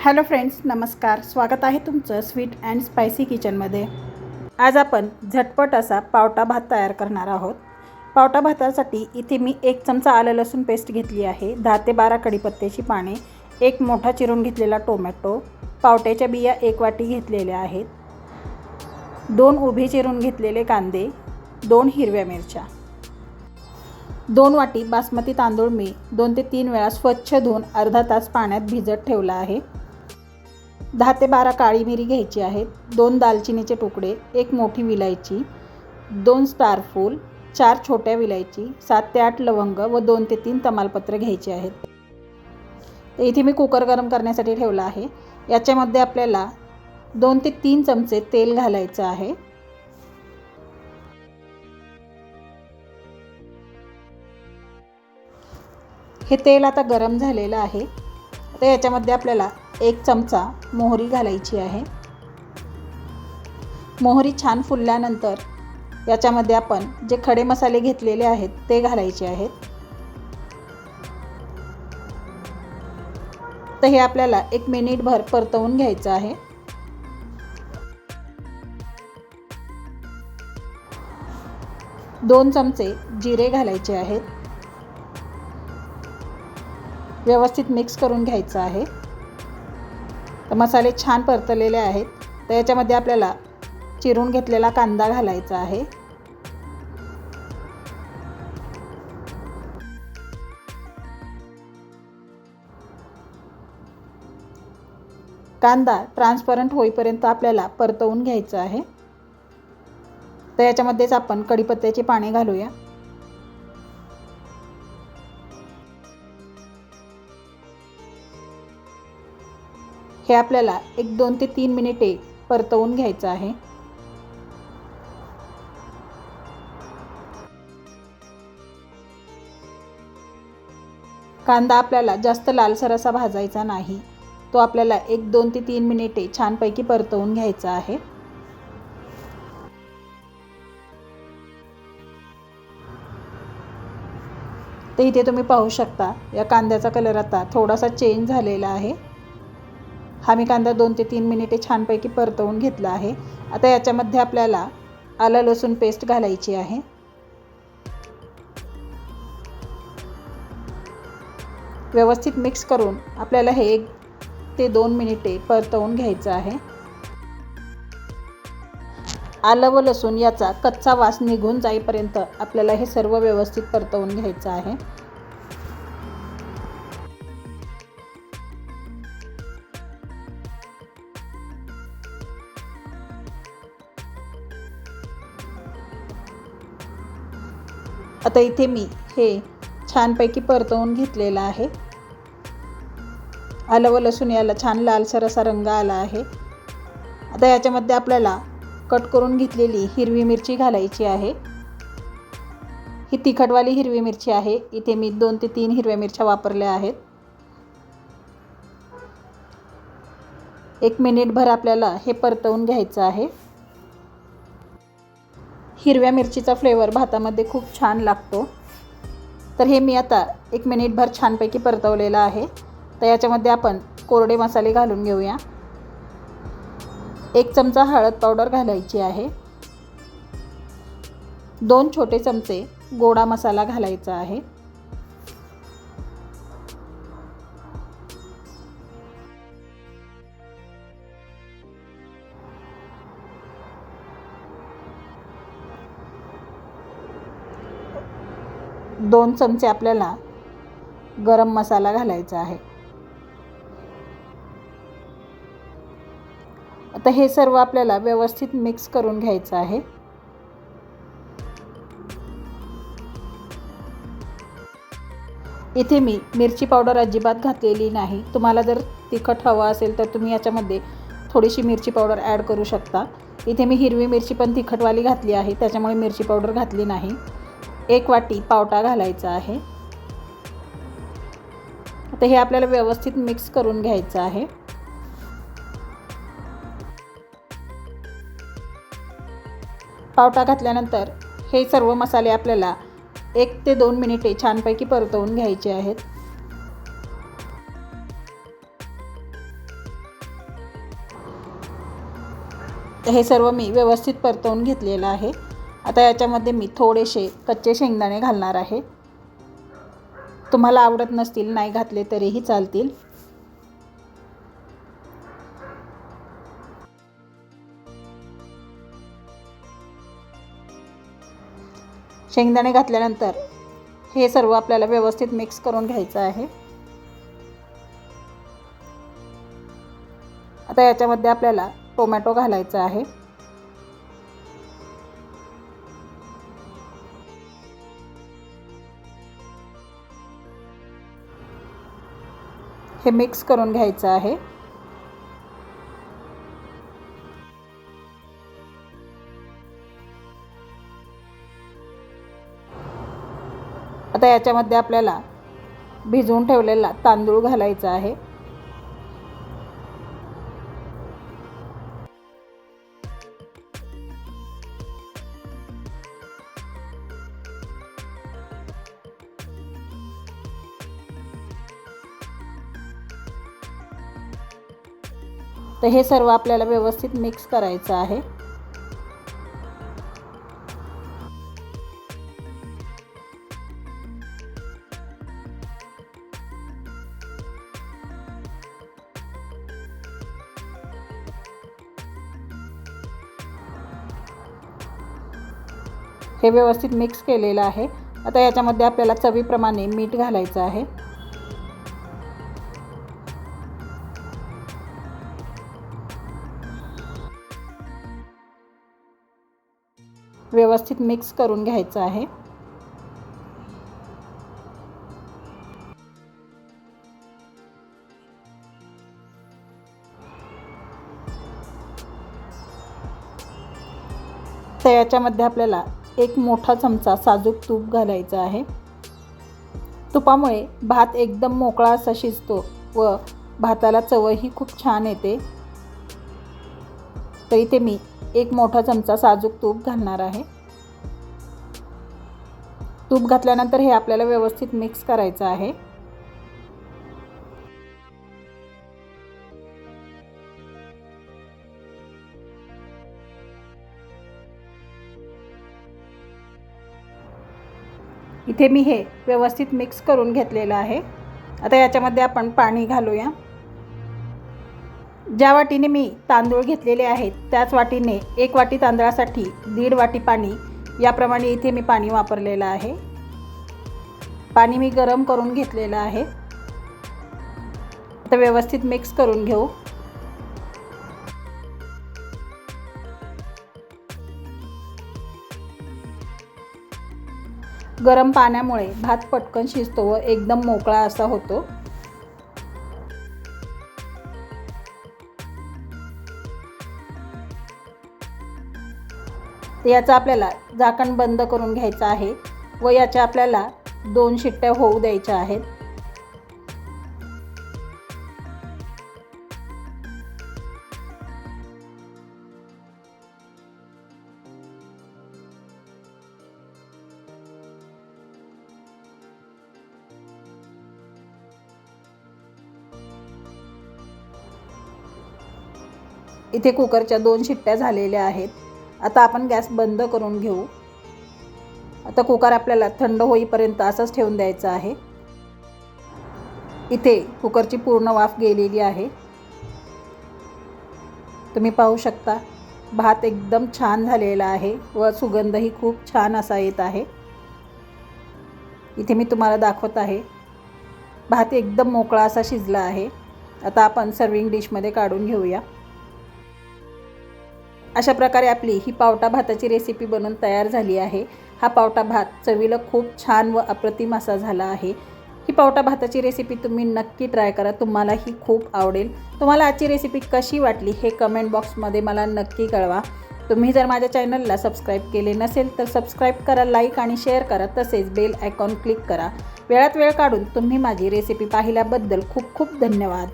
Hello friends नमस्कार. स्वागत आहे तुमचं स्वीट अँड स्पायसी किचनमध्ये. आज आपण झटपट असा पावटा भात तयार करणार आहोत. पावटा भातासाठी इथे मी एक चमचा आलं लसूण पेस्ट घेतली आहे दहा ते बारा कढीपत्त्याची पाने एक मोठा चिरून घेतलेला टोमॅटो पावट्याच्या बिया एक वाटी घेतलेल्या आहेत दोन उभे चिरून घेतलेले कांदे दोन हिरव्या मिरच्या दोन वाटी बासमती तांदूळ मी दोन ते तीन वेळा स्वच्छ धुवून अर्धा तास पाण्यात भिजत ठेवला आहे. दहा ते बारा काळी मिरी घ्यायची आहेत दोन दालचिनीचे तुकडे एक मोठी विलायची दोन स्टारफूल चार छोट्या विलायची सात ते आठ लवंग व दोन ते तीन तमालपत्र घ्यायचे आहेत. तर इथे मी कुकर गरम करण्यासाठी ठेवला आहे. याच्यामध्ये आपल्याला दोन ते तीन चमचे तेल घालायचं आहे. हे तेल आता गरम झालेलं आहे. तर याच्यामध्ये आपल्याला एक चमचा मोहरी घालायची आहे. मोहरी छान फुलल्यानंतर याच्यामध्ये आपण जे खडे मसाले घेतलेले आहेत ते घालायचे आहेत. तर हे आपल्याला एक मिनिटभर परतवून घ्यायचं आहे. दोन चमचे जिरे घालायचे आहेत. व्यवस्थित मिक्स करून घ्यायचं आहे. तर मसाले छान परतलेले आहेत. तर याच्यामध्ये आपल्याला चिरून घेतलेला कांदा घालायचा आहे. कांदा ट्रान्सपरंट होईपर्यंत आपल्याला परतवून घ्यायचं आहे. तर याच्यामध्येच आपण कढीपत्त्याची पाने घालूया. हे आपल्याला एक दोन ते तीन मिनिटे परतवून घ्यायचं आहे. कांदा आपल्याला जास्त लालसर असा भाजायचा नाही. तो आपल्याला एक दोन ते तीन मिनिटे छानपैकी परतवून घ्यायचा आहे. तर इथे तुम्ही पाहू शकता या कांद्याचा कलर आता थोडासा चेंज झालेला आहे. हा मी कांदा दोन ते तीन मिनिटे छानपैकी परतवून घेतला आहे. आता याच्यामध्ये आपल्याला आलं लसूण पेस्ट घालायची आहे. व्यवस्थित मिक्स करून आपल्याला हे एक ते दोन मिनिटे परतवून घ्यायचं आहे. आलं व लसूण याचा कच्चा वास निघून जाईपर्यंत आपल्याला हे सर्व व्यवस्थित परतवून घ्यायचं आहे. आता इथे मी हे छानपैकी परतवून घेतलेलं आहे. आलं व लसूण याला छान लालसर असा रंग आला आहे. आता याच्यामध्ये आपल्याला कट करून घेतलेली हिरवी मिरची घालायची आहे. ही तिखटवाली हिरवी मिरची आहे. इथे मी दोन ते तीन हिरव्या मिरच्या वापरल्या आहेत. एक मिनिटभर आपल्याला हे परतवून घ्यायचं आहे. हिरव्या मिरचीचा फ्लेवर भातामध्ये खूप छान लागतो. तर हे मी आता एक मिनिटभर छानपैकी परतवलेलं आहे. तर याच्यामध्ये आपण कोरडे मसाले घालून घेऊया. एक चमचा हळद पावडर घालायची आहे. दोन छोटे चमचे गोडा मसाला घालायचा आहे. दोन चमचे आपल्याला गरम मसाला घालायचा आहे. आता हे सर्व आपल्याला व्यवस्थित मिक्स करून घ्यायचं आहे. इथे मी मिरची पावडर अजिबात घातलेली नाही. तुम्हाला जर तिखट हवं असेल तर तुम्ही याच्यामध्ये थोडीशी मिरची पावडर ॲड करू शकता. इथे मी हिरवी मिरची पण तिखटवाली घातली आहे. त्याच्यामुळे मिरची पावडर घातली नाही. एक वाटी पावटा घालायचा आहे. आता हे आपल्याला व्यवस्थित मिक्स करून घ्यायचं आहे. पावटा घातल्यानंतर हे सर्व मसाले आपल्याला एक ते दोन मिनिटे छानपैकी परतवून घ्यायचे आहेत. हे सर्व मी व्यवस्थित परतवून घेतलेलं आहे. आता याच्यामध्ये मी थोडेसे कच्चे शेंगदाणे घालणार आहे. तुम्हाला आवडत नसतील नाही घातले तरीही चालतील. शेंगदाणे घातल्यानंतर हे सर्व आपल्याला व्यवस्थित मिक्स करून घ्यायचं आहे. आता याच्यामध्ये आपल्याला टोमॅटो घालायचा आहे. हे मिक्स करून घ्यायचं आहे. आता याच्यामध्ये आपल्याला भिजवून ठेवलेला तांदूळ घालायचा आहे. तर हे सर्व आपल्याला व्यवस्थित मिक्स करायचं आहे. हे व्यवस्थित मिक्स केलेलं आहे. आता याच्यामध्ये आपल्याला चवीप्रमाणे मीठ घालायचं आहे. व्यवस्थित मिक्स करून घ्यायचं आहे. तर याच्यामध्ये आपल्याला एक मोठा चमचा साजूक तूप घालायचं आहे. तुपामुळे भात एकदम मोकळा असा शिजतो व भाताला चवही खूप छान येते. तर इथे मी एक मोठा चमचा साजूक तूप घालणार आहे. तूप घातल्यानंतर हे आपल्याला व्यवस्थित मिक्स करायचं आहे. इथे मी हे व्यवस्थित मिक्स करून घेतलेलं आहे. आता याच्यामध्ये आपण पाणी घालूया. ज्या वाटीने मी तांदूळ घेतलेले आहेत त्याच वाटीने एक वाटी तांदळासाठी दीड वाटी पाणी याप्रमाणे इथे मी पाणी वापरलेलं आहे. पाणी मी गरम करून घेतलेलं आहे. आता व्यवस्थित मिक्स करून घेऊ. गरम पाण्यामुळे भात पटकन शिजतो व एकदम मोकळा असा होतो. याचा आपल्याला झाकण बंद करून घ्यायचं आहे व याच्या आपल्याला दोन शिट्ट्या होऊ द्यायच्या आहेत. इथे कुकरच्या दोन शिट्ट्या झालेल्या आहेत. आता आपण गॅस बंद करून घेऊ. आता कुकर आपल्याला थंड होईपर्यंत असंच ठेवून द्यायचं आहे. इथे कुकरची पूर्ण वाफ गेलेली आहे. तुम्ही पाहू शकता भात एकदम छान झालेला आहे व सुगंधही खूप छान असा येत आहे. इथे मी तुम्हाला दाखवत आहे भात एकदम मोकळा असा शिजला आहे. आता आपण सर्विंग डिशमध्ये काढून घेऊया. अशा प्रकारे आपली ही पावटा भाताची रेसिपी बनवून तयार झाली आहे. हा पावटा भात चवीला खूप छान व अप्रतिम असा झाला आहे. ही पावटा भाताची रेसिपी तुम्ही नक्की ट्राय करा. तुम्हाला ही खूप आवडेल. तुम्हाला आजची रेसिपी कशी वाटली हे कमेंट बॉक्समध्ये मला नक्की कळवा. तुम्ही जर माझ्या चॅनलला सबस्क्राईब केले नसेल तर सबस्क्राईब करा लाईक आणि शेअर करा. तसेच बेल आयकॉन क्लिक करा. वेळात वेळ काढून तुम्ही माझी रेसिपी पाहिल्याबद्दल खूप खूप धन्यवाद.